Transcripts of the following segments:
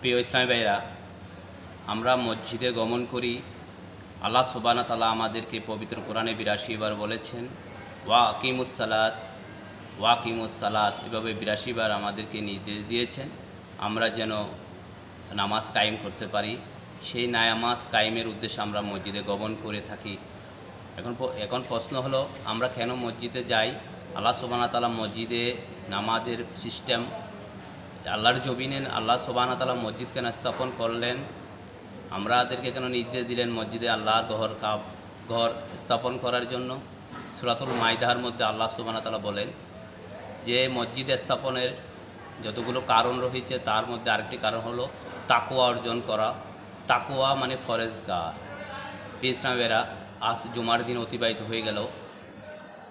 প্রিয় ইসলামী ভাইরা আমরা মসজিদে গমন করি। আল্লাহ সুবানা তালা আমাদেরকে পবিত্র কোরআনে বিরাশি বার বলেছেন, ওয়া আকিমুসালাত ওয়া আকিমুসালাত এভাবে বিরাশি বার আমাদেরকে নির্দেশ দিয়েছেন, আমরা যেন নামাজ কায়েম করতে পারি। সেই নামাজ কায়েমের উদ্দেশ্যে আমরা মসজিদে গমন করে থাকি। এখন এখন প্রশ্ন হলো, আমরা কেন মসজিদে যাই? আল্লাহ সুবানা তালা মসজিদে নামাজের সিস্টেম আল্লাহর জবিনে আল্লাহ সোবানা তালা মসজিদ কেন স্থাপন করলেন। আমরাদেরকে কেন নির্দেশ দিলেন মসজিদে আল্লাহর ঘর, কাব ঘর স্থাপন করার জন্য? সুরাতুল মাইদার মধ্যে আল্লাহ সুবানা তালা বলেন যে, মসজিদ স্থাপনের যতগুলো কারণ রয়েছে, তার মধ্যে আরেকটি কারণ হলো তাকুয়া অর্জন করা। তাকুয়া মানে ফরেজগার। ইসলামেরা আজ জুমার দিন অতিবাহিত হয়ে গেল।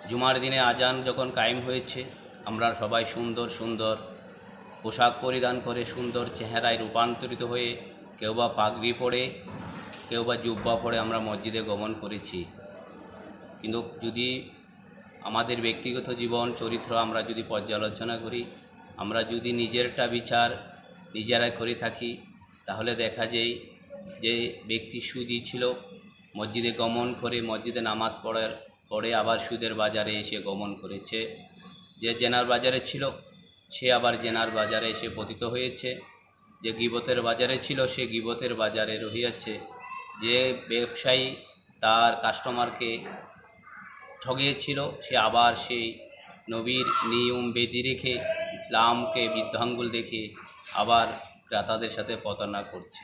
জুমার দিনে আজান যখন কায়েম হয়েছে, আমরা সবাই সুন্দর সুন্দর পোশাক পরিধান করে সুন্দর চেহারায় রূপান্তরিত হয়ে কেউ বা পাগড়ি পরে, কেউ বা জুব্বা পরে আমরা মসজিদে গমন করেছি। কিন্তু যদি আমাদের ব্যক্তিগত জীবন, চরিত্র আমরা যদি পর্যালোচনা করি, আমরা যদি নিজেরটা বিচার নিজেরাই করে থাকি, তাহলে দেখা যায় যে ব্যক্তি সুদী ছিল, মসজিদে গমন করে মসজিদে নামাজ পড়ার পরে আবার সুদের বাজারে এসে গমন করেছে। যে জেনার বাজারে ছিল সে আবার জেনার বাজারে এসে পতিত হয়েছে। যে গিবতের বাজারে ছিল, সে গিবতের বাজারে রহিয়াছে। যে ব্যবসায়ী তার কাস্টমারকে ঠগিয়েছিল, সে আবার সেই নবীর নিয়ম বেদি রেখে ইসলামকে বৃদ্ধাঙ্গুল দেখে আবার ক্রেতাদের সাথে প্রতারণা করছে।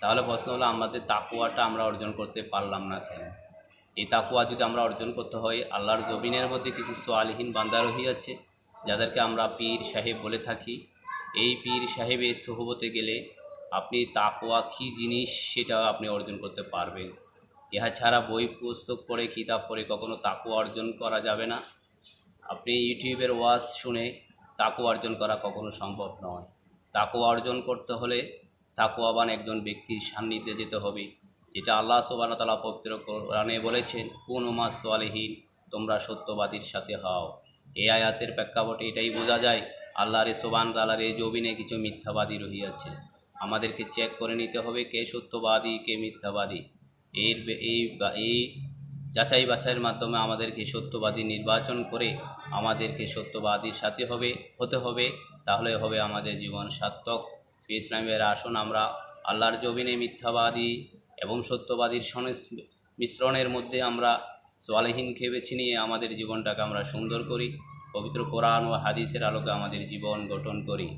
তাহলে প্রশ্ন হলো, আমাদের তাকুয়াটা আমরা অর্জন করতে পারলাম না কেন? এই তাকুয়া যদি আমরা অর্জন করতে হয়, আল্লাহর জবিনের মধ্যে কিছু সোয়ালহীন বান্দা রহিয়াছে যাদেরকে আমরা পীর সাহেব বলে থাকি, এই পীর সাহেবের সোহবতে গেলে আপনি তাকোয়া কী জিনিস সেটা আপনি অর্জন করতে পারবেন। ইহা ছাড়া বই, পুস্তক পড়ে, কিতাব পড়ে কখনো তাকুয়া অর্জন করা যাবে না। আপনি ইউটিউবের ওয়াজ শুনে তাকুয়া অর্জন করা কখনো সম্ভব নয়। তাকুয়া অর্জন করতে হলে তাকুয়াবান একজন ব্যক্তির সান্নিধ্যে যেতে হবে, যেটা আল্লাহ সুবাহ তালা পবিত্র কোরআনে বলেছেন, কোন মাস সোয়ালিহীন তোমরা সত্যবাদীর সাথে হও। এই আয়াতের প্রেক্ষাপটে এটাই বোঝা যায়, আল্লাহরে সোবান তালার এই জবিনে কিছু মিথ্যাবাদী রহিয়াছে। আমাদেরকে চেক করে নিতে হবে কে সত্যবাদী, কে মিথ্যাবাদী। এর এই এই যাচাই বাছাইয়ের মাধ্যমে আমাদেরকে সত্যবাদী নির্বাচন করে আমাদেরকে সত্যবাদীর সাথে হবে, হতে হবে। তাহলে হবে আমাদের জীবন সার্থক। ইসলামের আসন আমরা আল্লাহর জবিনে মিথ্যাবাদী এবং সত্যবাদীর মিশ্রণের মধ্যে আমরা সোয়ালহীনকে বেছে নিয়ে আমাদের জীবনটাকে আমরা সুন্দর করি, পবিত্র কোরআন ও হাদিসের আলোকে আমাদের জীবন গঠন করি।